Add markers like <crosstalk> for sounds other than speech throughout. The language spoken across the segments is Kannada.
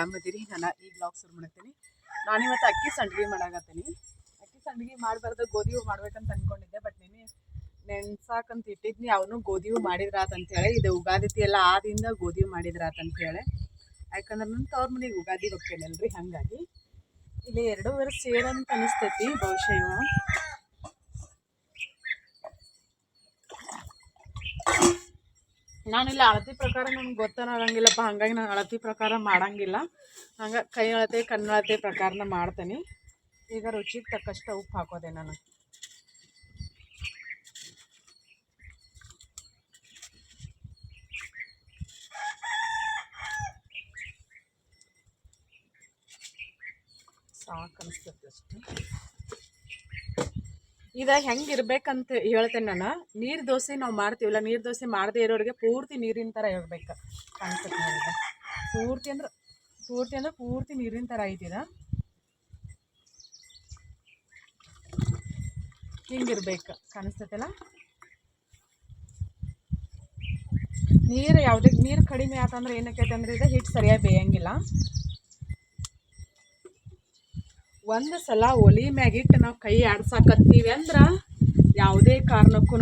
ಆರಾಮದಿರಿ ನಾನು ಈ ಬ್ಲಾಗ್ ಶುರು ಮಾಡ್ತೀನಿ. ನಾನು ಇವತ್ತು ಅಕ್ಕಿ ಸಂಡ್ಗಿ ಮಾಡಾಕತ್ತೀನಿ. ಅಕ್ಕಿ ಸಂಡ್ಗಿ ಮಾಡಬಾರ್ದು ಹೂ ಮಾಡ್ಬೇಕಂತ ಅನ್ಕೊಂಡಿದ್ದೆ ಬಟ್ ನಿನ್ನೆ ನೆನ್ಸಾಕಂತ ಇಟ್ಟಿದ್ನಿ, ಅವನು ಗೋಧಿವು ಮಾಡಿದ್ರಾತ್ ಅಂತೇಳಿ ಇದು ಉಗಾದಿತಿ ಎಲ್ಲ ಆದಿಂದ ಗೋಧಿ ಮಾಡಿದ್ರಾತ್ ಅಂತೇಳಿ ಯಾಕಂದ್ರೆ ನನ್ನ ತವ್ರ ಮನೆಗೆ ಉಗಾದಿ ಹೋಗ್ತೇನಲ್ರಿ, ಹಾಗಾಗಿ. ಇಲ್ಲಿ ಎರಡೂವರೆ ಸೇರಂತ ಅನಿಸ್ತೈತಿ, ಬಹುಶಃ ನಾನಿಲ್ಲ ಅಳತಿ ಪ್ರಕಾರ ನನಗೆ ಗೊತ್ತಾಗಂಗಿಲ್ಲಪ್ಪ ಹಾಗಾಗಿ ನಾನು ಅಳತಿ ಪ್ರಕಾರ ಮಾಡಂಗಿಲ್ಲ. ಹಂಗೆ ಕೈ ಅಳತೆ, ಕಣ್ಣು ಅಳತೆ ಪ್ರಕಾರನ ಮಾಡ್ತೀನಿ. ಈಗ ರುಚಿಗೆ ತಕ್ಕಷ್ಟು ಉಪ್ಪು ಹಾಕೋದೆ ನಾನು. ಸಾಕು ಅನಿಸ್ತೈತೆ ಅಷ್ಟು. ಇದು ಹೆಂಗೆ ಇರ್ಬೇಕಂತ ಹೇಳ್ತೇನೆ ನಾನು. ನೀರು ದೋಸೆ ನಾವು ಮಾಡ್ತೀವಲ್ಲ, ನೀರು ದೋಸೆ ಮಾಡದೇ ಇರೋರಿಗೆ ಪೂರ್ತಿ ನೀರಿನ ಥರ ಇರಬೇಕು ಕಾಣಿಸುತ್ತೆ ನನಗೆ ಪೂರ್ತಿ ಅಂದ್ರೆ ಪೂರ್ತಿ ಅಂದ್ರೆ ಪೂರ್ತಿ ನೀರಿನ ಥರ ಇದ್ದೀರ ಹಿಂಗಿರ್ಬೇಕು ಕಾಣಿಸ್ತೈತಲ್ಲ ನೀರು ಯಾವುದೇ, ನೀರು ಕಡಿಮೆ ಆತಂದ್ರೆ ಏನಕ್ಕೆ ಅಂದ್ರೆ ಇದು ಹಿಟ್ಟು ಸರಿಯಾಗಿ ಬೇಯಂಗಿಲ್ಲ. ಒಂದು ಸಲ ಒಲಿ ಮ್ಯಾಗಿಟ್ಟು ನಾವು ಕೈ ಆಡ್ಸಾಕತ್ತೀವಿ ಅಂದ್ರೆ ಯಾವುದೇ ಕಾರಣಕ್ಕೂ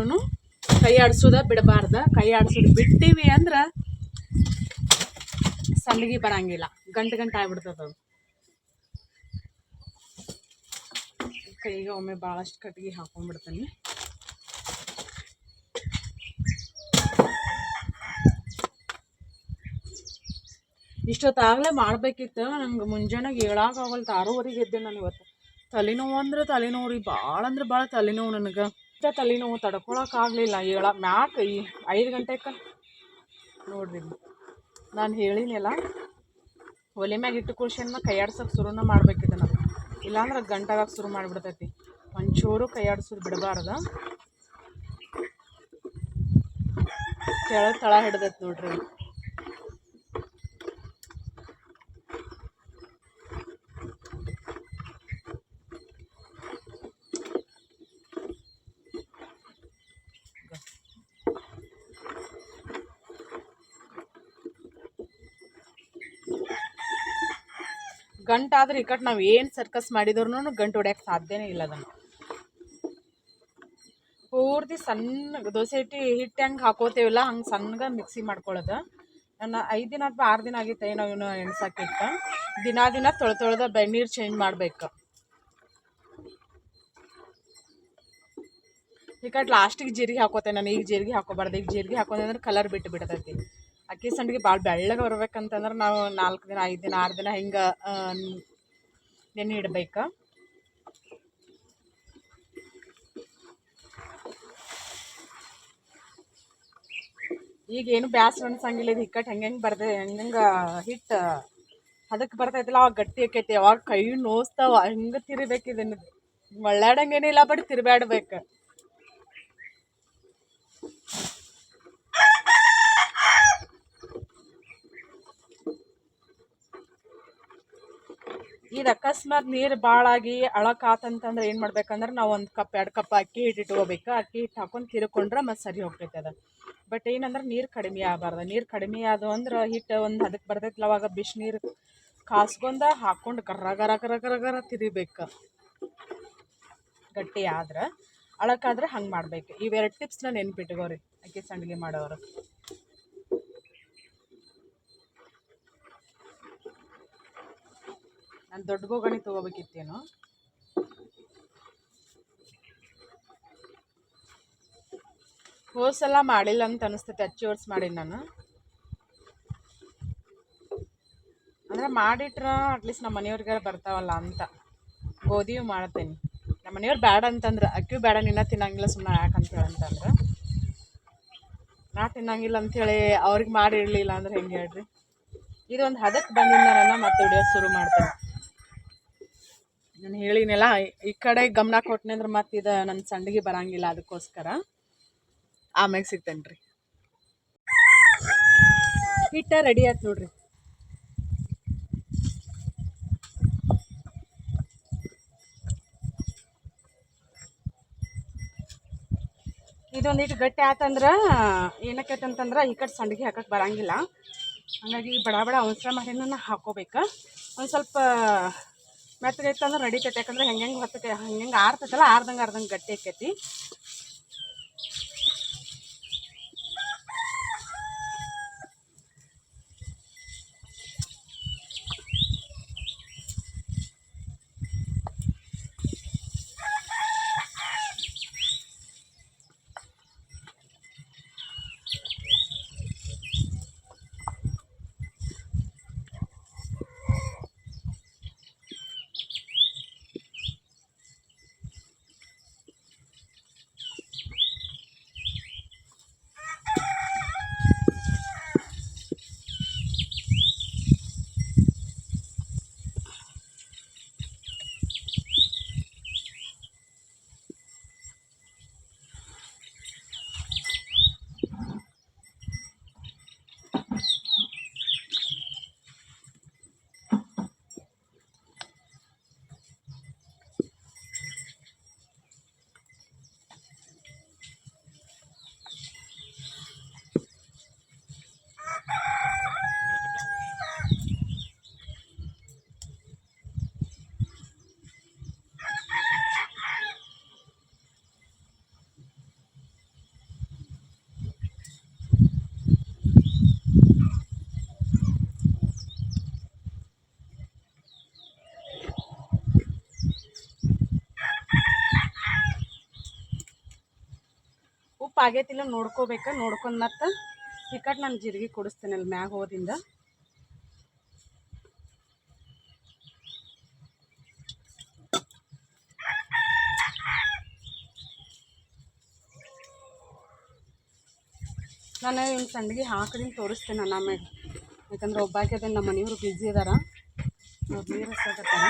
ಕೈ ಆಡಿಸೋದ ಬಿಡಬಾರ್ದ. ಕೈ ಆಡ್ಸೋದು ಬಿಟ್ಟಿವಿ ಅಂದ್ರೆ ಸಲ್ಲಿಗೆ ಬರಂಗಿಲ್ಲ. ಗಂಟು ಗಂಟು ಆಗ್ಬಿಡ್ತದ ಅದು. ಕೈಗೆ ಒಮ್ಮೆ ಭಾಳಷ್ಟು ಕಟ್ಟಿಗೆ ಹಾಕೊಂಡ್ಬಿಡ್ತೀನಿ ಇಷ್ಟೊತ್ತಾಗಲೇ ಮಾಡಬೇಕಿತ್ತು. ನಂಗೆ ಮುಂಜಾನೆಗೆ ಹೇಳೋಕ್ಕಾಗಲ್ತು ಆರೂವರೆಗೆ ಎದ್ದೆ ನಾನು ಇವತ್ತು. ತಲೆನೋವು ಅಂದ್ರೆ ತಲೆನೋವು ರೀ ಭಾಳ ಅಂದ್ರೆ ಭಾಳ ತಲೆನೋವು ನನಗೆ. ಇಷ್ಟ ತಲೆನೋವು ತಡ್ಕೊಳಕ್ಕಾಗಲಿಲ್ಲ ಹೇಳ ಮ್ಯಾಕ್ ಈ ಐದು ಗಂಟೆಗೆ ನೋಡ್ರಿ, ನಾನು ಹೇಳಿನಲ್ಲ ಒಲೆ ಮ್ಯಾಗ ಇಟ್ಟು ಕುಳ್ಸನ್ನ ಕೈ ಆಡ್ಸೋಕೆ ಶುರುನ ಮಾಡ್ಬೇಕಿತ್ತು ನಾನು. ಇಲ್ಲಾಂದ್ರೆ ಗಂಟಾಗಕ್ಕೆ ಶುರು ಮಾಡಿಬಿಡ್ತೈತಿ. ಒಂಚೂರು ಕೈಯಾಡ್ಸೋದು ಬಿಡಬಾರ್ದು. ಕೆಳಗೆ ತಳ ಹಿಡ್ದೈತೆ ನೋಡ್ರಿ. ಗಂಟಾದ್ರೆ ಈ ಕಟ್ ನಾವು ಏನು ಸರ್ಕಸ್ ಮಾಡಿದ್ರು ಗಂಟು ಹೊಡ್ಯಕ್ಕೆ ಸಾಧ್ಯನೇ ಇಲ್ಲ ಅದನ್ನು. ಪೂರ್ತಿ ಸಣ್ಣ ದೋಸೆ ಹಿಟ್ಟು ಹಿಟ್ಟು ಹೆಂಗೆ ಹಾಕೋತೇವಲ್ಲ, ಹಂಗೆ ಸಣ್ಣಗೆ ಮಿಕ್ಸಿ ಮಾಡ್ಕೊಳ್ಳೋದು ನನ್ನ ಐದು ದಿನ ಅಥವಾ ಆರು ದಿನ ಆಗಿತ್ತು ಏನೋ ಇವನು ಎಣ್ಸಾಕಿಟ್ಟು ದಿನ ದಿನ ತೊಳೆ ತೊಳೆದ ಬೆಣ್ಣೀರು ಚೇಂಜ್ ಮಾಡಬೇಕು. ಈ ಕಟ್ ಲಾಸ್ಟಿಗೆ ಜೀರಿಗೆ ಹಾಕೋತೆ ನಾನು, ಈಗ ಜೀರಿಗೆ ಹಾಕೋಬಾರ್ದು, ಈಗ ಜೀರಿಗೆ ಹಾಕೋದಂದ್ರೆ ಕಲರ್ ಬಿಟ್ಟು ಬಿಡ್ತೈತಿ ಅಕ್ಕಿ ಸಂಡಿಗೆ ಭಾಳ ಬೆಳ್ಳಗೆ ಬರ್ಬೇಕಂತಂದ್ರೆ ನಾವು ನಾಲ್ಕು ದಿನ, ಐದು ದಿನ, ಆರು ದಿನ ಹಿಂಗೆ ನೆನೆ ಇಡ್ಬೇಕು. ಈಗ ಏನು ಬ್ಯಾಸ್ರ ಅನ್ಸಂಗಿಲ್ಲ, ಇದು ಹಿಕ್ಕಟ್ಟು ಹೆಂಗೆ ಹೆಂಗೆ ಬರ್ದೆ, ಹೆಂಗೆ ಹಿಟ್ಟು ಅದಕ್ಕೆ ಬರ್ತೈತಿಲ್ಲ ಅವಾಗ ಗಟ್ಟಿ ಆಕೈತಿ, ಅವಾಗ ಕೈ ನೋಸ್ತಾವ, ಹಿಂಗೆ ತಿರಿಬೇಕು ಇದನ್ನು. ಒಳ್ಳಾಡಂಗೇನಿಲ್ಲ ಬಟ್ ತಿರ್ಬ್ಯಾಡ್ಬೇಕು. ಇದು ಅಕಸ್ಮಾತ್ ನೀರು ಭಾಳಾಗಿ ಅಳಕಾತಂತಂದ್ರೆ ಏನು ಮಾಡ್ಬೇಕಂದ್ರೆ ನಾವು ಒಂದು ಕಪ್, ಎರಡು ಕಪ್ ಅಕ್ಕಿ ಹಿಟ್ಟು ಇಟ್ಕೋಬೇಕು ಅಕ್ಕಿ ಹಿಟ್ಟು ಹಾಕೊಂಡು ತಿರ್ಕೊಂಡ್ರೆ ಮತ್ತು ಸರಿ ಹೋಗ್ತೈತೆ ಅದು ಬಟ್ ಏನಂದ್ರೆ ನೀರು ಕಡಿಮೆ ಆಗಬಾರ್ದು. ನೀರು ಕಡಿಮೆ ಆದವು ಅಂದ್ರೆ ಹಿಟ್ಟು ಒಂದು ಅದಕ್ಕೆ ಬರ್ತೈತಿಲ್ಲ ಅವಾಗ ಬಿಸಿನೀರು ಕಾಸ್ಕೊಂಡ ಹಾಕ್ಕೊಂಡು ಗರ ಗರ ಗರ ಗರ ಗರ ತಿರಿಬೇಕು. ಗಟ್ಟಿ ಆದ್ರೆ ಅಳಕಾದ್ರೆ ಹಂಗೆ ಮಾಡ್ಬೇಕು. ಇವೆರಡು ಟಿಪ್ಸ್ನ ನೆನ್ಪಿಟ್ಕೋರಿ ಅಕ್ಕಿ ಸಂಡಿಗೆ ಮಾಡೋರು. ನಾನು ದೊಡ್ಡ ಬೋಗಣಿ ತೊಗೋಬೇಕಿತ್ತೇನೋ. ಹೋಸಲ ಮಾಡಿಲ್ಲ ಅಂತ ಅನಿಸ್ತೈತೆ, ಹಚ್ಚಿ ವರ್ಷ ಮಾಡೀನಿ ನಾನು. ಅಂದ್ರೆ ಮಾಡಿಟ್ರೆ ಅಟ್ಲೀಸ್ಟ್ ನಮ್ಮ ಮನೆಯವ್ರಿಗೆ ಬರ್ತಾವಲ್ಲ ಅಂತ. ಗೋಧಿಯು ಮಾಡ್ತೇನೆ. ನಮ್ಮ ಮನೆಯವ್ರು ಬೇಡ ಅಂತಂದ್ರೆ ಅಕ್ಕಿ ಬೇಡ ನಿನ್ನ ತಿನ್ನಂಗಿಲ್ಲ ಸುಮ್ಮನೆ ಯಾಕಂತೇಳಿ ಅಂತಂದ್ರೆ. ನಾ ತಿನ್ನಂಗಿಲ್ಲ ಅಂಥೇಳಿ ಅವ್ರಿಗೆ ಮಾಡಿರಲಿಲ್ಲ ಅಂದ್ರೆ ಹೆಂಗೆ ಹೇಳ್ರಿ? ಇದೊಂದು ಹದಕ್ಕೆ ಬಂದಿಂದ ನಾನು ಮತ್ತೆ ವಿಡಿಯೋ ಶುರು ಮಾಡ್ತೇನೆ. ನಾನು ಹೇಳಿನಲ್ಲ ಈ ಕಡೆ ಗಮನ ಕೊಟ್ಟನೆ ಅಂದ್ರೆ ಮತ್ತೆ ಇದು ನನ್ನ ಸಂಡಿಗೆ ಬರಂಗಿಲ್ಲ ಅದಕ್ಕೋಸ್ಕರ ಆಮೇಲೆ ಸಿಗ್ತೇನೆ ರೀ. ಹಿಟ್ಟ ರೆಡಿ ಆಯ್ತು ನೋಡ್ರಿ. ಇದೊಂದು ಇದೊಂದಿಟ್ಟು ಗಟ್ಟಿ ಆತಂದ್ರೆ ಏನಕ್ಕೈತಂತಂದ್ರೆ ಈ ಕಡೆ ಸಂಡಿಗೆ ಹಾಕಕ್ಕೆ ಬರಂಗಿಲ್ಲ. ಹಾಗಾಗಿ ಬಡ ಬಡ ಅವಸರ ಮಾಡಿನ ಹಾಕೋಬೇಕು ಒಂದು ಸ್ವಲ್ಪ ಮೆತ್ತಗೈತೆ ಅಂದ್ರೆ ನಡೀತೈತೆ ಯಾಕಂದ್ರೆ ಹೆಂಗೆ ಹೆಂಗೆ ಹೊತ್ತಕ್ಕೆ ಹೆಂಗೆ ಆರ್ತೈತಲ್ಲ ಆರ್ದಂಗೆ ಆರ್ದಂಗೆ ಗಟ್ಟಿ ಆಕೈತಿ. ಉಪ್ಪು ಆಗೈತಿಲ್ಲ ನೋಡ್ಕೋಬೇಕು, ನೋಡ್ಕೊಂಡು ಮತ್ತೆ ಟಿಕಟ್ ನಾನು ಜೀರಿಗೆ ಕುಡಿಸ್ತೇನೆ ಅಲ್ಲಿ ಮ್ಯಾಗ ಹೋದಿಂದ. ನಾನು ಇನ್ನು ಸಂಡಿಗೆ ಹಾಕಡಿನ ತೋರಿಸ್ತೇನೆ ನಾನು ಯಾಕಂದ್ರೆ ಒಬ್ಬಾಕೆ ನಮ್ಮ ಮನೆಯವರು ಬಿಜಿ ಅದಾರ. ನೀರು ಹಸಾಕತ್ತಾರ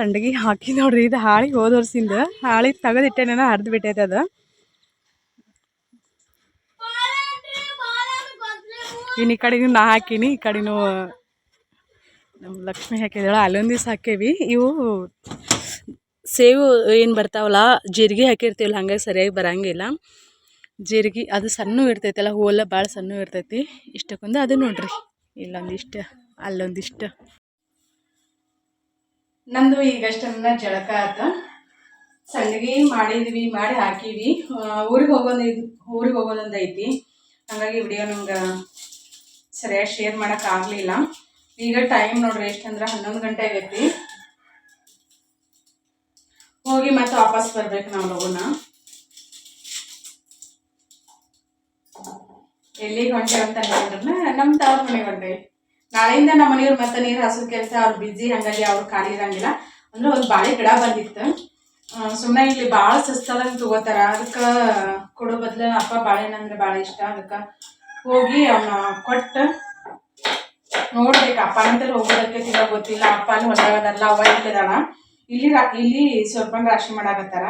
ಸಂಡಿಗೆ ಹಾಕಿ ನೋಡ್ರಿ, ಇದು ಹಾಳಿ ಹೋದ ವರ್ಷದಿಂದ ಹಾಳಿ ತೆಗೆದಿಟ್ಟೇನ ಹರಿದು ಬಿಟ್ಟೈತೆ ಅದು. ಇನ್ನು ಈ ಕಡೆಗೂ ನಾ ಹಾಕೀನಿ, ಈ ಕಡೆನೂ ನಮ್ಮ ಲಕ್ಷ್ಮಿ ಹಾಕಿದಾಳ, ಅಲ್ಲೊಂದು ದಿವ್ಸ ಹಾಕೇವಿ. ಇವು ಸೇವು ಏನು ಬರ್ತಾವಲ್ಲ, ಜೀರಿಗೆ ಹಾಕಿರ್ತೀವಲ್ಲ, ಹಂಗಾಗಿ ಸರಿಯಾಗಿ ಬರಂಗಿಲ್ಲ. ಜೀರಿಗೆ ಅದು ಸಣ್ಣ ಇರ್ತೈತಲ್ಲ, ಹೂವೆಲ್ಲ ಭಾಳ ಸಣ್ಣ ಇರ್ತೈತಿ. ಇಷ್ಟಕ್ಕೊಂದು ಅದು ನೋಡ್ರಿ, ಇಲ್ಲೊಂದಿಷ್ಟು, ಅಲ್ಲೊಂದಿಷ್ಟು. ನಂದು ಈಗಷ್ಟನ್ನ ಜಳಕ ಆತ. ಸಂಡಿಗೆ ಮಾಡಿದ್ವಿ, ಮಾಡಿ ಹಾಕಿವಿ ಊರಿಗೆ ಹೋಗೋದು ಊರಿಗೆ ಹೋಗೋದೊಂದು ಐತಿ. ಹಾಗಾಗಿ ವಿಡಿಯೋ ನಂಗೆ ಸರಿಯಾಗಿ ಶೇರ್ ಮಾಡಕ್ ಆಗಲಿಲ್ಲ. ಈಗ ಟೈಮ್ ನೋಡ್ರಿ, ಎಷ್ಟಂದ್ರೆ ಹನ್ನೊಂದು ಗಂಟೆ ಆಗೈತಿ. ಹೋಗಿ ಮತ್ತೆ ವಾಪಸ್ ಬರ್ಬೇಕು ನಾವು ಲಗುನ. ಎಲ್ಲಿಗೆ ಹೊಂಟೆ ಅಂತ ಹೇಳಿದ್ರನ್ನ ನಮ್ಮ ತವ್ರ ಮನೆಗೆ ಹೊಂಟೇವಿ ನಾಳೆಯಿಂದ ನಮ್ಮ ಮನೆಯವ್ರು ಮತ್ತೆ ನೀರು ಹಸು ಕೆಲಸ, ಅವ್ರು ಬಿಜಿ ಹಂಗಾಗಿ ಅವ್ರು ಖಾಲಿ ಇರಂಗಿಲ್ಲ ಅಂದ್ರೆ ಒಂದು ಬಾಳೆ ಗಿಡ ಬಂದಿತ್ತು. ಸುಮ್ಮನೆ ಇಲ್ಲಿ ಭಾಳ ಸುಸ್ತದಂಗೆ ತಗೋತಾರ. ಅದಕ್ಕೆ ಕೊಡೋ ಬದ್ಲ ಅಪ್ಪ ಬಾಳೆಹಣ್ಣು ಅಂದ್ರೆ ಭಾಳ ಇಷ್ಟ. ಅದಕ್ಕೆ ಹೋಗಿ ಅವನ್ನ ಕೊಟ್ಟು ನೋಡ್ಬೇಕು. ಅಪ್ಪ ಅಂತಲ್ಲಿ ಹೋಗೋದಕ್ಕೆ ತಿನ್ನೋ ಗೊತ್ತಿಲ್ಲ. ಅಪ್ಪ ಅಲ್ಲಿ ಹೊರಗದಲ್ಲ ಅವ್ವ ಇಲ್ಲದಾಳ ಇಲ್ಲಿ ರಾ- ಇಲ್ಲಿ ಸ್ವಲ್ಪ ರಾಶಿ ಮಾಡಾಕತ್ತಾರ.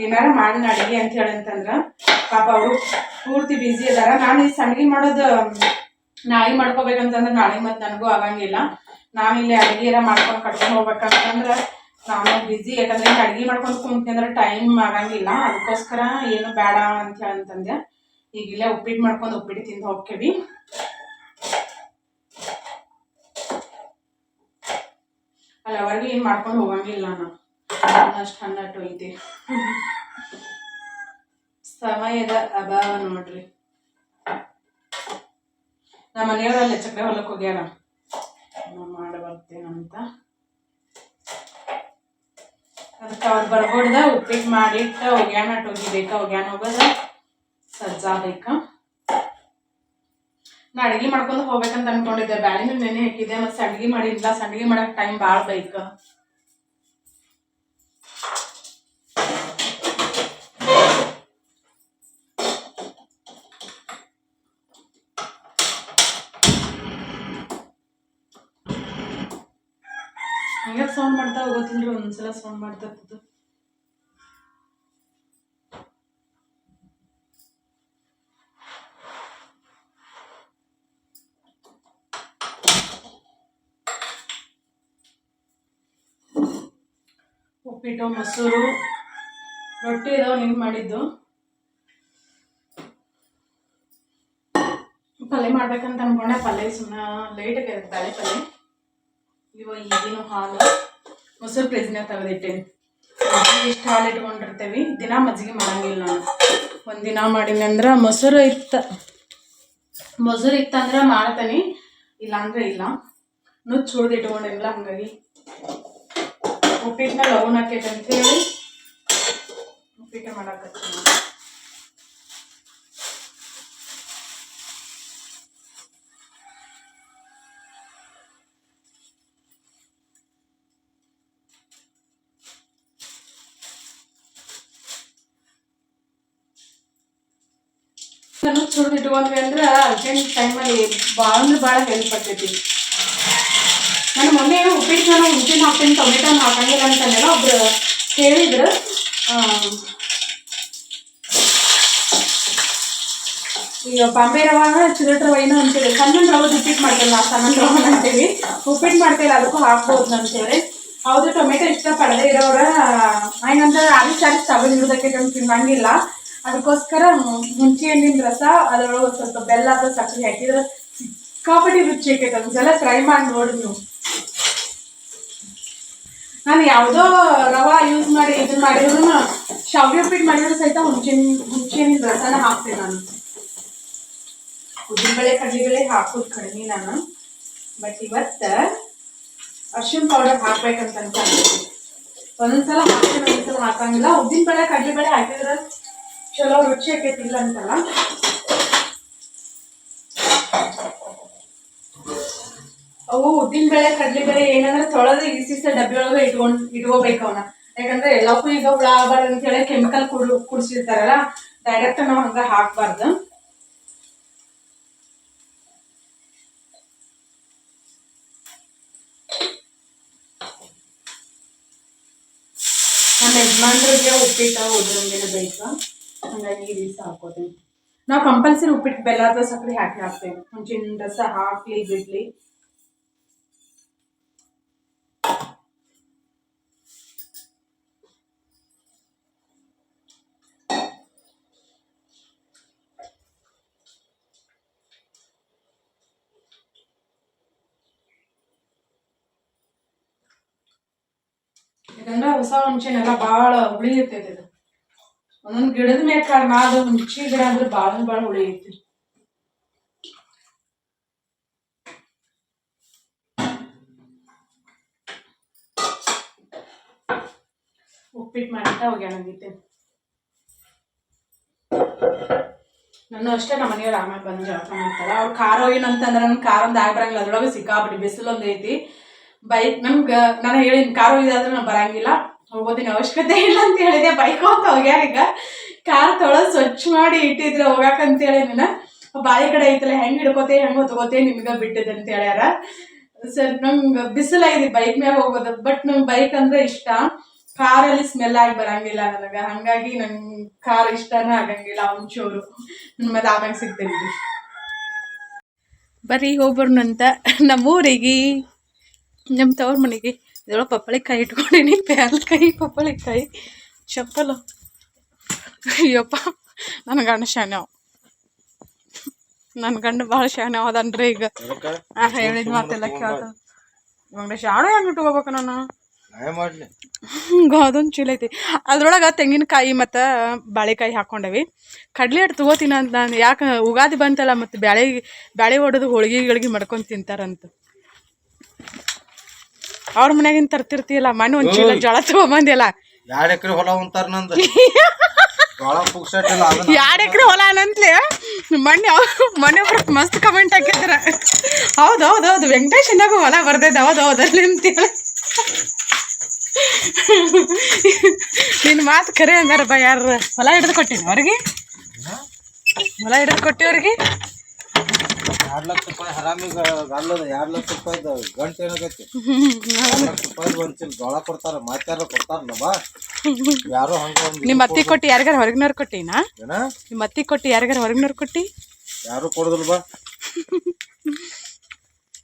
ಏನಾರ ಮಾಡಿ ಅಡಿಗೆ ಅಂತ ಹೇಳಂತಂದ್ರ ಪಾಪ ಅವರು ಪೂರ್ತಿ ಬ್ಯುಸಿ ಅದಾರ. ನಾನು ಈ ಸಂಡಿಗೆ ಮಾಡೋದು ನಾಳೆ ಮಾಡ್ಕೋಬೇಕಂತಂದ್ರೆ ನಾಳೆ ಮತ್ತು ನನಗೂ ಆಗಂಗಿಲ್ಲ. ನಾವಿಲ್ಲಿ ಇಲ್ಲಿ ಎಲ್ಲ ಮಾಡ್ಕೊಂಡು ಕಟ್ಕೊಂಡು ಹೋಗ್ಬೇಕಂತಂದ್ರೆ ನಾನು ಬಿಜಿ ಯಾಕಂದ್ರೆ ಅಡುಗೆ ಅಡಿಗೆ ಮಾಡ್ಕೊಂಡು ಕುಂತಂದ್ರೆ ಟೈಮ್ ಆಗಂಗಿಲ್ಲ. ಅದಕ್ಕೋಸ್ಕರ ಏನು ಬೇಡ ಅಂತ ಅಂತಂದೆ. ಈಗ ಇಲ್ಲೇ ಉಪ್ಪಿಟ್ಟು ಮಾಡ್ಕೊಂಡು ಉಪ್ಪಿಟ್ಟು ತಿಂದು ಹೋಗ್ತೇವೆ. ಅಲ್ಲ ಅವ್ರಿಗೆ ಏನು ಮಾಡ್ಕೊಂಡು ಹೋಗಂಗಿಲ್ಲ ನಾನು. ಅಷ್ಟು ಹಣ್ಣು ಐತಿ. ಸಮಯದ ಅಭಾವ ನೋಡ್ರಿ. ನಮ್ಮ ಮನೆಯವರಲ್ಲಿ ಚಕ್ರೆ ಹೊಲಕ್ಕೆ ಹೋಗ್ಯಾರ. ಮಾಡಿ ಬರ್ತೇನಂತ. ಅದಕ್ಕೆ ಅವ್ರು ಬರ್ಬೋಡ್ದ ಉಪ್ಪಿಟ್ಟು ಮಾಡಿಟ್ಟು ಒಗ್ಯಾಣ ಒಗಿಬೇಕಾ ಹೋಗ್ಯಾನ ಹೋಗೋದ ಸಜ್ಜಾಬೇಕ. ನಾ ಅಡ್ಗೆ ಮಾಡ್ಕೊಂಡು ಹೋಗ್ಬೇಕಂತ ಅನ್ಕೊಂಡಿದ್ದೆ. ಬ್ಯಾಳಿನ ನೆನೆ ಹಾಕಿದ್ದೆ, ಮತ್ತೆ ಸಂಡ್ಗಿ ಮಾಡಿಲ್ಲ ಸಂಡ್ಗಿ ಮಾಡಕ್ ಟೈಮ್ ಭಾಳ ಬೇಕು. ಸೌಂಡ್ ಮಾಡ್ತಾ ಗೊತ್ತಿಲ್ರಿ ಒಂದ್ಸಲ ಸೌಂಡ್ ಮಾಡ್ತಾ ಇರ್ತದೆ ಉಪ್ಪಿಟ್ಟು, ಮೊಸರು, ರೊಟ್ಟಿ ಇದಾವೆ ನಿಮ್ ಮಾಡಿದ್ದು. ಪಲ್ಯ ಮಾಡ್ಬೇಕಂತ ಅನ್ಕೊಂಡೆ, ಪಲ್ಯ ಸುಮ್ಮನೆ ಲೈಟಾಗಿ ಇರುತ್ತೆ ತಾಳೆ ಪಲ್ಯ. ಇವಾಗ ಈಗಿನ ಹಾಲು. ಮೊಸರು ಫ್ರಿಜ್ನಾಗ ತೆಗೆದಿಟ್ಟೇನಿ ಇಷ್ಟು ಹಾಲು ಇಟ್ಕೊಂಡಿರ್ತೇವೆ. ದಿನ ಮಜ್ಜಿಗೆ ಮಾಡಂಗಿಲ್ಲ ನಾನು. ಒಂದಿನ ಮಾಡೀನಿ ಅಂದ್ರೆ ಮೊಸರು ಇತ್ತ, ಮೊಸರು ಇತ್ತಂದ್ರೆ ಮಾಡ್ತೇನೆ. ಇಲ್ಲಾಂದ್ರೆ ಇಲ್ಲ. ನುಚ್ಚು ಹುಡ್ದು ಇಟ್ಕೊಂಡಿಲ್ಲ, ಹಂಗಾಗಿ ಉಪ್ಪಿಟ್ಟನ್ನ ಲವಣ ಹಾಕೈತೆ ಅಂತೇಳಿ ಉಪ್ಪಿಟ್ಟು ಮಾಡಾಕತ್ತೀನಿ. ಸುಡ್ದು ಇಟ್ಕೊಂಡ್ವಿ ಅಂದ್ರೆ ಅರ್ಜೆಂಟ್ ಟೈಮಲ್ಲಿ ಭಾಳ ಅಂದ್ರೆ ಭಾಳ ಹೆಲ್ಪ್ ಆಗ್ತೈತಿ. ನಾನು ಮೊನ್ನೆ ಉಪ್ಪಿಟ್ಟು ನಾನು ಹುಂಚಿನ ಹಾಕ್ತೀನಿ, ಟೊಮೆಟೊ ಹಾಕಂಗಿಲ್ಲ ಅಂತಂದೆಲ್ಲ ಒಬ್ರು ಕೇಳಿದ್ರು ಈಗ ಬಾಂಬೆ ರವಾನ ಚಿರಟ್ ಏನೋ ಅಂತೇಳಿ ಸಣ್ಣ ರವದ ಉಪ್ಪಿಟ್ಟು ಮಾಡ್ತೇವೆ ನಾವು, ಸಣ್ಣ ರವಾನ ಅಂತೇಳಿ ಉಪ್ಪಿಟ್ಟು ಮಾಡ್ತೇವೆ ಅದಕ್ಕೂ ಹಾಕ್ಬೋದು ಅಂತೇಳಿ ಹೌದು, ಟೊಮೆಟೊ ಇಷ್ಟಪಡದೆ ಇರೋರ ಆಯ್ನಂತ ಅರಿ ಸಾರಿ ತಗೊಂಡಿರೋದಕ್ಕೆ ನಮ್ಗೆ ತಿನ್ನಂಗಿಲ್ಲ. ಅದಕ್ಕೋಸ್ಕರ ಮುಂಚೆ ಹಣ್ಣಿನ ರಸ ಅದರೊಳಗೆ ಸ್ವಲ್ಪ ಬೆಲ್ಲ ಅಥವಾ ಸಕ್ಕರೆ ಹಾಕಿದ್ರೆ ಸಿಕ್ಕಾಪಟ್ಟಿ ರುಚಿ ಆಕೈತೆ. ಒಂದ್ಸಲ ಟ್ರೈ ಮಾಡಿ ನೋಡಿ ನೀವು. ನಾನು ಯಾವುದೋ ರವಾ ಯೂಸ್ ಮಾಡಿ ಇದನ್ನ ಮಾಡಿದ್ರು ಶಾವಿಗೆ ಉಪ್ಪಿಟ್ಟು ಮಾಡಿದ್ರು ಸಹಿತ ಹುಂಚಿನ ಹುಂಚಿನ ರಸನ ಹಾಕ್ತೀನಿ ನಾನು. ಉದ್ದಿನಬೇಳೆ ಕಡಲೆಬೇಳೆ ಹಾಕೋದು ಕಡಿಮೆ ನಾನು. ಬಟ್ ಇವತ್ತ ಅರ್ಶಿನ ಪೌಡರ್ ಹಾಕ್ಬೇಕಂತ ಅನ್ಕೊಂಡಿದ್ದೀನಿ ಒಂದೊಂದ್ಸಲ ಹಾಕ್ತೇನೆ ಒಂದೊಂದ್ಸಲ ಹಾಕಂಗಿಲ್ಲ. ಉದ್ದಿನಬೇಳೆ ಕಡಲೆಬೇಳೆ ಹಾಕಿದ್ರೆ ಚಲೋ ರುಚಿ ಆಕೈತಿ ಇಲ್ಲ ಅಂತಲ್ಲ? ಅವು ಉದ್ದಿನಬೇಳೆ ಬೆಳೆ ಏನಂದ್ರೆ ತೊಳೆದು ಇಸಿಸ ಡಬ್ಬಿ ಒಳಗೆ ಇಟ್ಕೊಂಡ್ ಇಟ್ಕೋಬೇಕು ಅವನ. ಯಾಕಂದ್ರೆ ಎಲ್ಲಕ್ಕೂ ಈಗ ಹುಳ ಆಗಬಾರ್ದು ಅಂತ ಹೇಳಿ ಕೆಮಿಕಲ್ ಕುಡ್ ಕುಡ್ಸಿರ್ತಾರಲ್ಲ ಡೈರೆಕ್ಟ್ ನಾವು ಹಂಗ ಹಾಕ್ಬಾರ್ದು. ನಮ್ಮ ಯಜಮಾನ್ರಿಗೆ ಉಪ್ಪಿಟ್ಟು, ಉದ್ರಂಗಿನ ಬೇಕು. ಹಂಗಾಗಿ ಈ ದಿವಸ ಹಾಕೋತೀನಿ ನಾವು ಕಂಪಲ್ಸರಿ ಉಪ್ಪಿಟ್ಟು ಬೆಲ್ಲ ಅಥವಾ ಸಕ್ಕರೆ ಹಾಕಿ ಹಾಕ್ತೇವೆ. ಮುಂಚಿನ ರಸ ಹಾಕ್ಲಿ ಬಿಡ್ಲಿ ಯಾಕಂದ್ರೆ ಹೊಸ ಹುಣ್ಸೆನೆಲ್ಲ ಭಾಳ ಹುಳಿ ಇರ್ತೈತೆ ಇದು. ಒಂದೊಂದು ಗಿಡದ ಮೇಲೆ ಕಾರಣ ಅದು ಹುಣ್ಚಿ ಗಿಡ ಅಂದ್ರೆ ಭಾಳ ಭಾಳ ಹುಳಿ ಐತಿ ಉಪ್ಪಿಟ್ಟು ಮಾಡ್ತಾ ಹೋಗ್ಯಾನ ಗೀತೆ ನಾನು ಅಷ್ಟೇ ನಮ್ಮ ಮನೆಯವ್ರು ಆಮೇಲೆ ಬಂದು ಜಳಕ ಮಾಡ್ತಾರೆ. ಅವ್ರು ಖಾರ ಏನಂತಂದ್ರೆ ನನ್ ಖಾರ ಒಂದು ಆಗಿ ಬರಂಗಿಲ್ಲ. ಅದ್ರೊಳಗೆ ಸಿಕ್ಕಾಬಿಟ್ಟು ಬಿಸಿಲು ಒಂದು ಐತಿ. ಬೈಕ್ ನಮ್ಗೆ, ನಾನು ಹೇಳಿನ ಖಾರ ಹೋಗಿದ್ರೆ ನಾನು ಬರಂಗಿಲ್ಲ. ಹೋಗೋದಿನ ಅವಶ್ಯಕತೆ ಇಲ್ಲ ಅಂತ ಹೇಳಿದೆ. ಬೈಕ್ ಅಂತ ಹೋಗ್ಯಾರ ಈಗ. ಕಾರ್ ತೊಳೆದು ಸ್ವಚ್ಛ ಮಾಡಿ ಇಟ್ಟಿದ್ರೆ ಹೋಗಾಕಂತೇಳಿ ನಾನು ಬಾಯಿ ಕಡೆ ಐತಲ್ಲ, ಹೆಂಗ್ ಹಿಡ್ಕೋತೆ, ಹೆಂಗ್ ಹೊತ್ಕೋತೆ ನಿಮ್ಗ ಬಿಟ್ಟಿದೆ ಅಂತ ಹೇಳ್ಯಾರ ಸರ್ ಬಿಸಿಲ ಐತಿ ಬೈಕ್ ಮ್ಯಾಗ ಹೋಗೋದು, ಬಟ್ ನಂಗೆ ಬೈಕ್ ಅಂದ್ರೆ ಇಷ್ಟ. ಕಾರಲ್ಲಿ ಸ್ಮೆಲ್ ಆಗಿ ಬರಂಗಿಲ್ಲ ನನಗೆ. ಹಂಗಾಗಿ ನಂಗೆ ಕಾರ್ ಇಷ್ಟನ ಆಗಂಗಿಲ್ಲ, ಒಂಚೂರು. ಮತ್ತೆ ಆಮ್ಯಾಗ ಸಿಗ್ತೇನೆ ಬರೀ ಹೋಗ್ಬರ್ನಂತ. ನಮ್ಮೂರಿಗೆ ನಮ್ಮ ತವ್ರ ಮನೆಗೆ. ಇದ್ರೊಳಗೆ ಪಪ್ಪಳಿಕಾಯಿ ಇಟ್ಕೊಂಡೀನಿ ಪ್ಯಾಲ್ಕಾಯಿ ಪಪ್ಪಳಿಕಾಯಿ. ಚಪ್ಪಲು. ಅಯ್ಯಪ್ಪ ನನ್ನ ಗಂಡ ಶಾನ್ಯಾವ ನನ್ನ ಗಂಡ ಭಾಳ ಶಾನ್ಯಾವ ಅದನ್ರಿ ಈಗ. ಹಾಂ ಹೇಳಿದ ಮಾತೆಲ್ಲ ಕೇಳ್ತ ಇವಾಗ ಶಾಣ ಹೆಂಗೆ ಇಟ್ಕೋಬೇಕು ನಾನು? ಅದೊಂದು ಚೀಲ ಐತಿ. ಅದ್ರೊಳಗೆ ತೆಂಗಿನಕಾಯಿ ಮತ್ತು ಬಾಳೆಕಾಯಿ ಹಾಕೊಂಡೇವಿ. ಕಡ್ಲೆ ಹಿಟ್ಟು ತಗೋತೀನಿ ಅಂತ ನಾನು. ಯಾಕೆ ಉಗಾದಿ ಬಂತಲ್ಲ ಮತ್ತು ಬ್ಯಾಳೆ ಬ್ಯಾಳೆ ಹೊಡೆದು ಹೋಳಿಗೆ ಗಿಳ್ಗಿ ಮಾಡ್ಕೊಂಡು ತಿಂತಾರಂತ. ಅವ್ರ ಮನ್ಯಾಗಿನ ತರ್ತಿರ್ತೀಯಲ್ಲ ಮಣ್ಣು ಒಂದು ಚೀಲ ಜೋಳ ತಗೊಂಬಂದಿಲ್ಲ ಎರಡ್ ಎಕರೆ ಹೊಲ ಉಂತಾರ ನಂದು? ಜೋಳ ಎರಡು ಎಕರೆ ಹೊಲ ಅನ್ನಂತ್ಲೆ ಮೊನ್ನೆ ಮೊನ್ನೆ ಒಬ್ರು ಮಸ್ತ್ ಕಮೆಂಟ್ ಹಾಕಿದ್ರ. ಹೌದು ಹೌದು ಹೌದು ವೆಂಕಟೇಶ್ ಇನ್ನಾಗ ಹೊಲ ಬರ್ದೈತೆ ಹೌದು ಹೌದು ಅಲ್ಲಿ ಅಂತೇಳಿ ನಿನ್ನ ಮಾತು ಕರೆ ಅಂದಾರ ಬಾ ಯಾರು ಹೊಲ ಹಿಡಿದು ಕೊಟ್ಟಿನ ಅವ್ರಿಗೆ? ಹೊಲ ಹಿಡಿದು ಕೊಟ್ಟಿ ಅವ್ರಿಗೆ ಎರಡ್ ಲಕ್ಷ ರೂಪಾಯಿ ಹರಾಮಿಗೆ ಅಲ್ಲದ ಎರಡ್ ಲಕ್ಷ ರೂಪಾಯಿ ಗಂಟೆ ಏನಾಗೈತಿ ಎರಡ್ ಲಕ್ಷ ರೂಪಾಯಿ ಒಂದ್ ಚೀಲ ಜೋಳ ಕೊಡ್ತಾರ ಮಾತ್ಯಾರ ಕೊಡ್ತಾರಲ್ಲ ಬಾ ಯಾರು ಹಂಗ ನಿಮ್ಮ ಅತ್ತಿ ಕೊಟ್ಟು ಯಾರಿಗಾರ ಹೊರಗಿನವ್ರು ಕೊಟ್ಟಿನಾ? ಏನ? ನಿಮ್ಮ ಅತ್ತಿ ಕೊಟ್ಟು ಯಾರಿಗಾರ ಹೊರಗಿನವ್ರು ಕೊಟ್ಟಿ? ಯಾರು ಕೊಡೋದಿಲ್ಲ ಬಾ.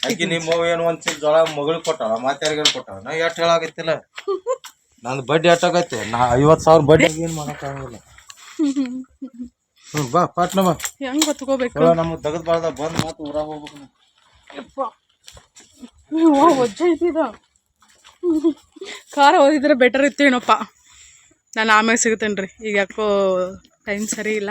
ಆಕಿ ನಿಮ್ಮ ಏನು ಒಂದ್ ಚೀಲ ಜೋಳ ಮಗಳು ಕೊಟ್ಟಾಳ ಮಾತ್ಯಾರಿಗಾರ ಕೊಟ್ಟಾಳ. ನಾ ಎಷ್ಟು ಹೇಳಾಗೈತಿಲ್ಲ ನಂದು ಬಡ್ಡಿ ಎಷ್ಟಾಗೈತಿ ನಾ ಐವತ್ತು ಸಾವಿರ ಬಡ್ಡಿ ಏನು ಮಾಡೋಕ್ಕಾಗಲ್ಲ ಹ್ಞೂ ಬಾ ಪಟ್ನ ಬಾ. ಹೆಂಗ್ ಗೊತ್ಕೋಬೇಕು ನಮಗೆ ತೆಗೆದು ಬಾರ್ದ ಬಂದು ಮತ್ತೆ ಊರಾಗ ಹೋಗ್ಬೇಕು ನಾವು. ಯವ್ವ, ವಜ್ಜ ಇದ್ದಿದ ಖಾರ ಓದಿದ್ರೆ ಬೆಟರ್ ಇತ್ತೇನಪ್ಪ ನಾನು ಆಮೇಲೆ ಸಿಗುತ್ತೇನ್ರಿ. ರೀ ಈಗ ಯಾಕೋ ಟೈಮ್ ಸರಿ ಇಲ್ಲ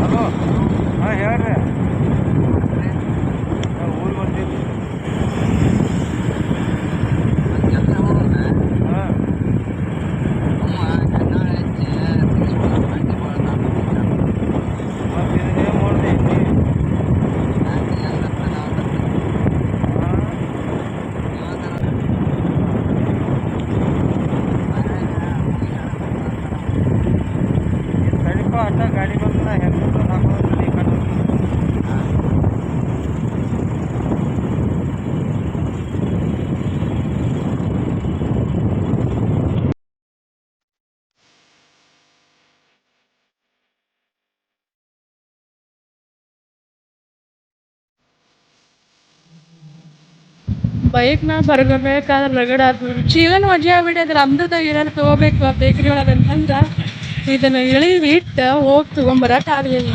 ಹಲೋ ಹಾಂ ಹೇಳ್ರಿ ಊರು ಬಂದಿದ್ವಿ ಹಾಂ ಮತ್ತೆ ಏನು ಮಾಡಿದೆ ಸರಿಪ ಅಡ್ಡ ಗಾಡಿ ಬಂದ್ರೆ ಹೆಂಗೆ ಹಾಕೋದು ನೀ ಕಟ್ಟು ಬೈಕ್ನ ಬರ್ಬೇಕಾದ್ರೆ ರಗಡ ಜೀವನ ವಜೆ ಆಗ್ಬಿಟ್ಟೈತೆ ಅಮ್ದದ ಏನಾರು ತೊಗೋಬೇಕು ಬೇಕ್ರಿ ಒಳಗೆ ಅಂತಂದ್ರೆ ಇದನ್ನು ಇಳಿವಿ ಇಟ್ಟು, ಹೋಗಿ ತೊಗೊಂಬರಕ್ಕೆ ಆಗಲಿಲ್ಲ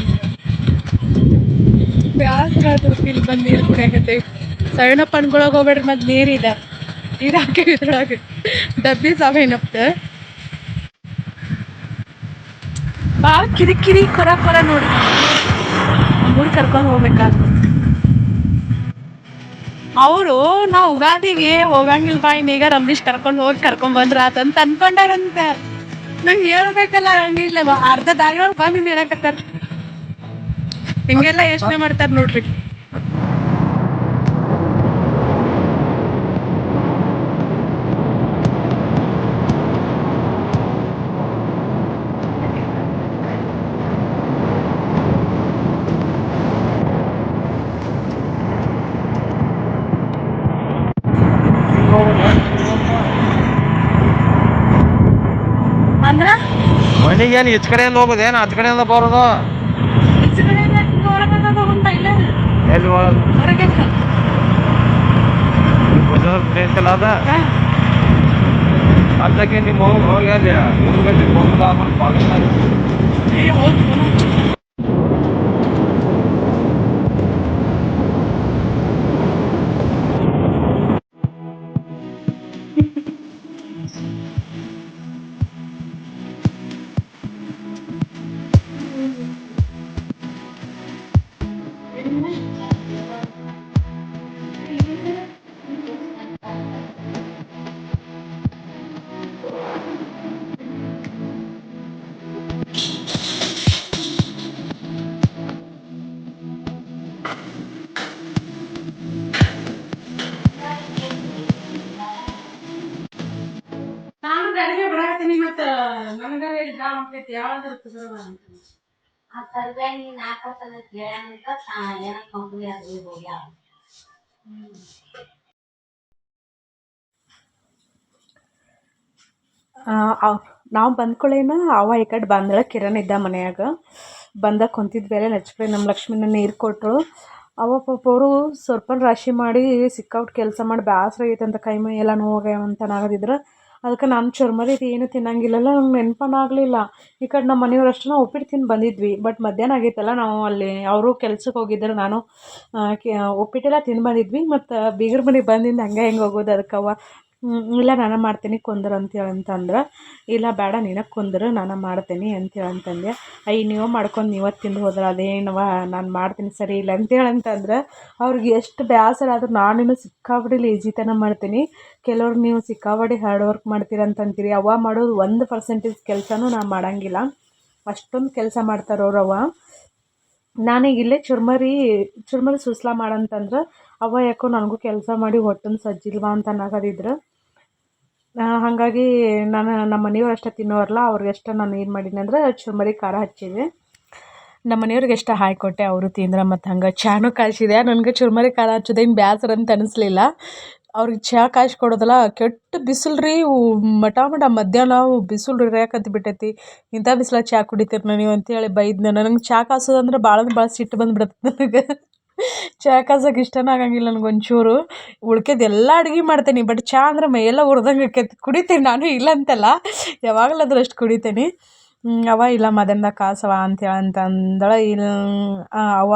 ಬೇಸರ ಆತು ಇಲ್ಲಿ ಬಂದು ನೀರು ಕುಡಿಯಾಕತ್ತೆ ಸಣ್ಣ ಪಣ್ಗೊಳಗೆ ಹೋಗ್ಬೇಡ್ರಿ ಮತ್ತು ನೀರಿದೆ ನೀರು ಹಾಕಿ ಇದ್ರೊಳಗೆ ಡಬ್ಬಿ ಸಾವೇನಪ್ಪ ಭಾಳ ಕಿರಿಕಿರಿ, ಕೊರ ಕೊರ ನೋಡಿ. ಮುಂದೆ ಕರ್ಕೊಂಡು ಹೋಗ್ಬೇಕಾದ್ರೆ ಅವರು, ನಾವು ಉಗಾದಿಗೆ ಹೋಗಂಗಿಲ್ಲ ಬಾ ಇನ್ನೀಗ ರಮೇಶ್ ಕರ್ಕೊಂಡು ಹೋಗಿ ಕರ್ಕೊಂಡ್ ಬಂದ್ರ ಅಂತ ಅನ್ಕೊಂಡಾರಂತ. ನಂಗೆ ಹೇಳ್ಬೇಕಲ್ಲ ಹಂಗಿಲ್ಲ ಅರ್ಧ ದಾರಿ ಬಂದು ಹೇಳಕತ್ತಾರ ಹಿಂಗೆಲ್ಲ ಯೋಚನೆ ಮಾಡ್ತಾರ ನೋಡ್ರಿ. ಅಂದ್ರ? ಮನೆಗೆ ಏನು ಈಚ ಕಡೆಯಿಂದ ಹೋಗೋದು? ಏನು ಆಚ ಕಡೆಯಿಂದ ಬರೋದು? ಹೋಗುಂತ ಎಲ್ಲಿ ಒಳಗೆ ಹೊರಗೆ ಪ್ಲೇಸ್ ಎಲ್ಲ ಅದ? ಅದಕ್ಕೆ ನಿಮ್ಮ ಹೋಗಿ ಹೋಗಿ ಅಲ್ಲಿ ಮೂರು ಗಂಟೆಗೆ ಹೋಗೋದು? ಆಮೇಲೆ ಪಾಕಿಸ್ತಾನ ಗಾಮ ಯಾವಾಗ ಇರುತ್ತೆ ಇರ್ತದ ಆ ಸರ್ವೆ ನೀನ್ ಹಾಕತ್ತದ ಕೇಳಂತ ಏನ ಕಂಪ್ನಿ ಅದು ಹೋಗ್ಯಾವ ನಾವು ಬಂದ್ಕೊಳ್ಳೇನ ಅವ ಈ ಕಡೆ ಬಂದಳ ಕಿರಣ್ ಇದ್ದ ಮನೆಯಾಗ. ಬಂದ ಕುಂತಿದ್ವೇಲೆ ಲಕ್ಷ್ಮಿ ನಮ್ಮ ಲಕ್ಷ್ಮಿನ ನೀರು ಕೊಟ್ಟರು ಅವ ಪಾಪ ಅವರು ಸ್ವಲ್ಪ ರಾಶಿ ಮಾಡಿ ಸಿಕ್ಕೌಟ್ ಕೆಲಸ ಮಾಡಿ ಬೇಸರ ಆಗೈತೆ ಅಂತ ಕೈ ಮೈ ಎಲ್ಲ ನೋವು ಅಂತ ನಾಗದಿದ್ರು ಅದಕ್ಕೆ ನಾನು ಚುರ್ಮರಿ ಇದು ಏನು ತಿನ್ನಂಗಿಲ್ಲಲ್ಲ, ನಂಗೆ ನೆನಪನ ಆಗಲಿಲ್ಲ. ಈ ಕಡೆ ನಮ್ಮ ಮನೆಯವ್ರು ನಾವು ಉಪ್ಪಿಟ್ಟು ತಿಂದು ಬಂದಿದ್ವಿ ಬಟ್ ಮಧ್ಯಾಹ್ನ ಆಗೈತಲ್ಲ, ನಾವು ಅಲ್ಲಿ ಅವರು ಕೆಲ್ಸಕ್ಕೆ ಹೋಗಿದ್ರು ನಾನು ಉಪ್ಪಿಟ್ಟೆಲ್ಲ ತಿಂದು ಬಂದಿದ್ವಿ, ಮತ್ತು ಬೀಗರ ಮನೆಗೆ ಬಂದಿಂದ ಹಂಗೆ ಹೆಂಗೆ ಹೋಗೋದು ಅದಕ್ಕವ ಇಲ್ಲ ನಾನು ಮಾಡ್ತೀನಿ, ಕುಂದ್ರ ಅಂತೇಳಿ ಅಂತಂದ್ರೆ, ಇಲ್ಲ ಬೇಡ ನಿನಗೆ ಕುಂದ್ರ, ನಾನು ಮಾಡ್ತೀನಿ ಅಂತೇಳಿ ಅಂತಂದೆ ಅಯ್ಯ ನೀವು ಮಾಡ್ಕೊಂಡು ನೀವತ್ತು ತಿಂದು ಹೋದ್ರೆ ಅದೇನವ ನಾನು ಮಾಡ್ತೀನಿ ಸರಿ ಇಲ್ಲ ಅಂತೇಳಿ ಅಂತಂದ್ರೆ, ಅವ್ರಿಗೆ ಎಷ್ಟು ಬೇಸರ ಆದರೂ ನಾನೇನು ಸಿಕ್ಕಾಬಿಡಿಲ್ಲ ಲೇಜಿತನ ಮಾಡ್ತೀನಿ ಕೆಲವ್ರು ನೀವು ಸಿಕ್ಕಾಪಟ್ಟೆ ಹಾರ್ಡ್ ವರ್ಕ್ ಮಾಡ್ತೀರ ಅಂತಂತೀರಿ ಅವ ಮಾಡೋದು ಒಂದು ಪರ್ಸೆಂಟೇಜ್ ಕೆಲಸನೂ ನಾನು ಮಾಡೋಂಗಿಲ್ಲ. ಅಷ್ಟೊಂದು ಕೆಲಸ ಮಾಡ್ತಾರೆ ಅವ ನಾನೀಗ ಇಲ್ಲೇ ಚುರ್ಮರಿ ಚುರ್ಮರಿ ಸುಸ್ಲಾ ಮಾಡಂತಂದ್ರೆ ಅವ ಯಾಕೋ ನನಗೂ ಕೆಲಸ ಮಾಡಿ ಹೊಟ್ಟೊಂದು ಸಜ್ಜಿಲ್ವಾ ಅಂತ ಅನ್ನಕದಿದ್ರು ಹಾಗಾಗಿ ನಾನು ನಮ್ಮ ಮನೆಯವ್ರು ಅಷ್ಟೇ ತಿನ್ನೋರಲ್ಲ ಅವ್ರಿಗಷ್ಟೇ ನಾನು ಏನು ಮಾಡೀನಿ ಅಂದ್ರೆ ಚುರ್ಮರಿ ಖಾರ ಹಚ್ಚಿದೆ ನಮ್ಮ ಮನೆಯವ್ರಿಗೆ ಎಷ್ಟು ಹಾಯ್ಕೊಟ್ಟೆ ಅವರು ತಿಂದ್ರೆ ಮತ್ತು ಹಂಗೆ ಚಾನು ಕಾಯಿಸಿದೆ, ನನಗೆ ಚುರ್ಮರಿ ಖಾರ ಹಚ್ಚೋದೇನು ಬೇಸರ ಅಂತ ಅನಿಸ್ಲಿಲ್ಲ. ಅವ್ರಿಗೆ ಚಹಾ ಕಾಯ್ಸಿ ಕೊಡೋದಲ್ಲ, ಕೆಟ್ಟ ಬಿಸಿಲು ರೀ ಮಟ ಮಟ ಮಧ್ಯಾಹ್ನ ಬಿಸಿಲು ಇರಾಕತ್ತಿ ಬಿಟ್ಟೈತಿ. ಇಂಥ ಬಿಸಿಲ ಚಹಾ ಕುಡಿತೀರಿ ನೀವು ಅಂತೇಳಿ ಬೈದ್ನ ನನಗೆ ಚಹಾ ಕಾಸೋದಂದ್ರೆ ಭಾಳ ಅಂದ್ರೆ ಭಾಳ ಸಿಟ್ಟು ಬಂದ್ಬಿಡುತ್ತೆ ನನಗೆ. <laughs> ಚಹಾ ಕಾಸೋಕೆ ಇಷ್ಟನೇ ಆಗಂಗಿಲ್ಲ ನನಗೆ ಒಂಚೂರು. ಉಳ್ಕೆದು ಎಲ್ಲ ಅಡುಗೆ ಮಾಡ್ತೀನಿ, ಬಟ್ ಚಹಾ ಅಂದ್ರೆ ಮೈಯೆಲ್ಲ ಉರ್ದಂಗೆ ಕುಡಿತೀನಿ ನಾನು ಇಲ್ಲ ಅಂತಲ್ಲ ಯಾವಾಗಲಾದ್ರೂ ಅಷ್ಟು ಕುಡಿತೀನಿ. ಅವ ಇಲ್ಲ ಮಧ್ಯಾಹ್ನದಾಗ ಕಾಸವ ಅಂತೇಳಿ ಅಂತ ಅಂದಳ ಇಲ್ಲ ಅವ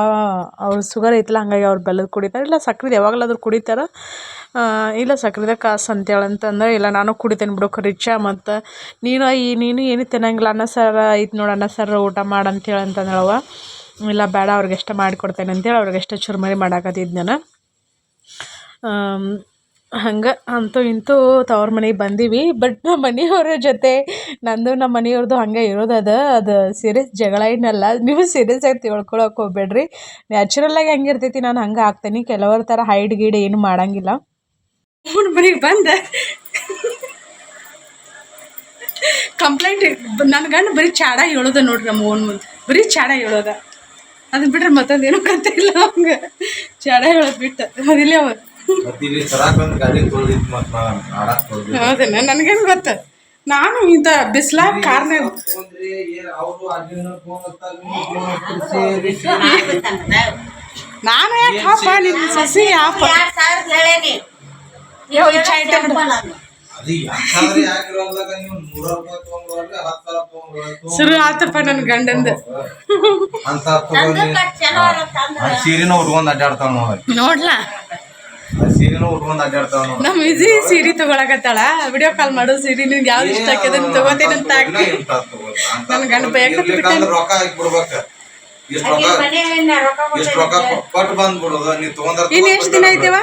ಅವ್ರ ಶುಗರ್ ಐತಲ್ಲ, ಹಂಗಾಗಿ ಅವ್ರು ಬೆಲ್ಲದ ಕುಡಿತಾರೆ. ಇಲ್ಲ, ಸಕ್ರೆದು ಯಾವಾಗಲಾದ್ರೂ ಕುಡಿತಾರೆ. ಇಲ್ಲ ಸಕ್ರೆದಾಗ ಕಾಸು ಅಂತೇಳಿ ಅಂತಂದ್ರೆ, ಇಲ್ಲ, ನಾನು ಕುಡಿತೇನೆ ಬಿಡು ಖರೀಚ ಮತ್ತು. ನೀನು, ಈ, ನೀನು ಏನೂ ತಿನ್ನಂಗಿಲ್ಲ, ಅನ್ನ, ಸಾರು ಐತೆ ನೋಡು, ಅನ್ನ, ಸಾರು ಊಟ ಮಾಡು ಅಂತೇಳಿ ಅಂತಂದಳವ ಇಲ್ಲ, ಬೇಡ, ಅವ್ರಿಗೆ ಎಷ್ಟು ಮಾಡಿಕೊಡ್ತೇನೆ ಅಂತೇಳಿ, ಅವ್ರಿಗೆ ಎಷ್ಟು ಚುರುಮರಿ ಮಾಡಾಕತ್ತಿದ್ದು ನಾನು ಹಂಗೆ ಅಂತೂ ಇಂತೂ ತವ್ರ ಮನೆಗೆ ಬಂದೀವಿ. ಬಟ್ ನಮ್ಮ ಮನೆಯವ್ರ ಜೊತೆ ನಂದು ನಮ್ಮ ಮನೆಯವ್ರದ್ದು ಹಂಗೆ ಇರೋದದ ಅದು. ಸೀರಿಯಸ್ ಜಗಳ ಏನಲ್ಲ ನೀವು ಸೀರಿಯಸ್ ಆಗಿ ತಿಳ್ಕೊಳಕ್ಕೆ ಹೋಗ್ಬೇಡ್ರಿ. ನ್ಯಾಚುರಲ್ಲಾಗಿ ಹೆಂಗೆ ಇರ್ತೈತಿ ನಾನು ಹಂಗೆ ಹಾಕ್ತೇನೆ. ಕೆಲವರ ಥರ ಹೈಡ್ ಗೀಡ್ ಏನು ಮಾಡಂಗಿಲ್ಲ. ಮನೆಗೆ ಬಂದ. ಕಂಪ್ಲೇಂಟ್ ನನ್ನ ಗಂಡ ಬರೀ ಚಾಡ ಹೇಳೋದ ನೋಡ್ರಿ ನಮ್ಮ ಓನ್ ಮುಂದೆ. ಬರೀ ಚಾಡ ಹೇಳೋದ. ಅದನ್ನ ಬಿಟ್ರೆ ಮತ್ತೊಂದು ಏನೂ ಕತೆ ಇಲ್ಲ ಅವಂಗ ಚಾಡ ಹೇಳೋದು ಬಿಟ್ಟು. ಅದಿಲ್ಲ ಅವ. ಹೌದೇನ ನನಗೇನು ಗೊತ್ತ? ನಾನು ಇಂಥ ಬಿಸ್ಲಾಗ ಸೇರಿ ನಾನು ಯಾಕೆ ಹಾಪ ನಿನ್ನ ಸಸಿ ಹಾಪ ಶುರು ಆತಪ್ಪ ನನ್ನ ಗಂಡಂದು. ನೋಡ್ಲಾ? ನಮ್ಮ ವಿಜಿ ಸೀರೆ ತಗೊಳಕತ್ತಾಳ. ವಿಡಿಯೋ ಕಾಲ್ ಮಾಡೋ ಸೀರೆ ನಿನ್ಗೆ ಯಾವ್ದು ಇಷ್ಟ ಆಕ್ಯದ ತಗೋತೀನಿ ಅಂತ ಹಾಕಿ ನನ್ ಗಂಡ ತಗೊಂಡ್ರ ಇನ್ ಎಷ್ಟ್ ದಿನ ಐತೆವ?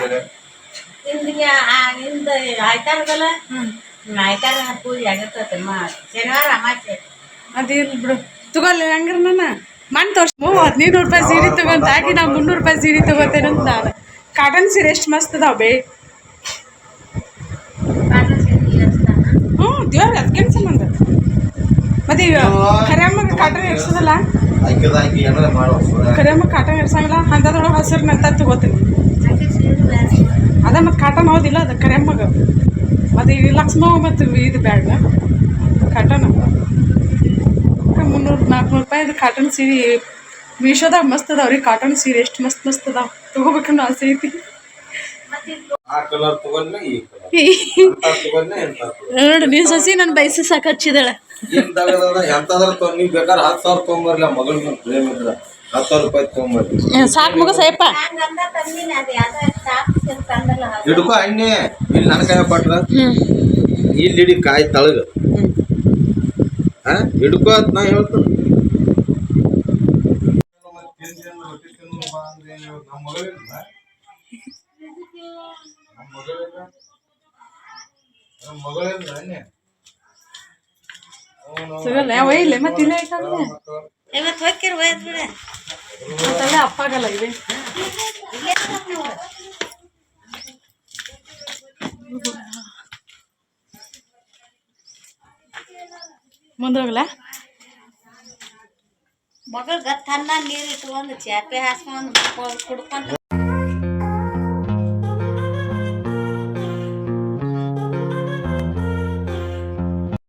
ಬಿಡು. ಹಂಗಾರ ನಾನು ಮನ್ ತೋರ್ಸ್ ಹದಿನೈದು ರೂಪಾಯಿ ಸೀರೆ ತಗೊಂತ ಹಾಕಿ ನಾ ಮುನ್ನೂರು ರೂಪಾಯಿ ಸೀರೆ ತಗೋತೇನೆ ಅಂತ ನಾನು. ಕಾಟನ್ ಸೀರೆ ಎಷ್ಟು ಮಸ್ತ್ ಅದಾವ ಬೇ. ಹ್ಞೂ ದೇವ್ರ ಅದಕ್ಕೇನು ಸಂಬಂಧ ಮತ್ತೆ ಈಗ ಕರಿಯಮ್ಮಗೆ ಕಾಟನ್ ಇರ್ಸೋದಲ್ಲ ಕರಿಯಮ್ಮ ಕಾಟನ್ ಇರ್ಸಂಗಿಲ್ಲ ಅಂಥದ್ರೊಳಗೆ ಹಸಿರು ನಂತ ತಗೋತೀನಿ. ಅದ ಮತ್ತು ಕಾಟನ್ ಹೌದಿಲ್ಲ ಅದು ಕರಿಯಮ್ಮಗ. ಮತ್ತು ಈ ಲಕ್ಷ್ಮ ಮತ್ತು ಇದು ಬ್ಯಾಡ ಕಾಟನ್. ಮುನ್ನೂರು ನಾಲ್ಕುನೂರು ರೂಪಾಯಿ ಅದು ಕಾಟನ್ ಸೀರೆ ಮೀಶೋದಾಗ ಮಸ್ತ್ ಅದಾವ ರೀ ಕಾಟನ್ ಸೀರೆ ಎಷ್ಟು ಮಸ್ತ್ ಮಸ್ತ್ ಅದಾವ. ತಗೋಬೇಕನ್ನೋ ಆಸೆ ಐತಿ. ನೋಡು ನೀನು ಸಸಿ ನನ್ ಬಯಸ ಸಾಕ ಹಚ್ಚಿದಾಳೆ. ಸಾಕು ಮುಗ ಸಾಯಪ್ಪ. ಹಿಡ್ಕೋ ಅಣ್ಣೆ ಇಲ್ಲಿ ನನ್ನ ಕೈ ಪಟ್ರ ಇಲ್ಲಿ ಹಿಡಿ ಕಾಯಿ ತಳಗ. ಹಿಡ್ಕೊ ಅಂತ ನಾ ಹೇಳ್ತೀನಿ. ನಮ್ಮ ಮಗಳಿಲ್ಲ ನಮ್ಮ ಮಗಳಿಲ್ಲ ನಮ್ಮ ಮಗಳಿಲ್ಲ ಅಣ್ಣೆ. ಸಿಗಲ್ಲ ಒಯ್ಲೆ ಮತ್ತೆ ಇಲ್ಲ ಐತಂದ್ರೆ ಇವತ್ತು ಬಿಡ ಮತ್ತಲ್ಲೇ ಅಪ್ಪಾಗಲ್ಲ ಇದೆ ಮುಂದೋಗ್ಲಾ ಮಗಳು ಗತ್ ಅನ್ನ ನೀರು ಇಟ್ಕೊಂಡು ಚಾಪೆ ಹಾಸ್ಕೊಂಡು ಕುಡ್ಕೊಂತ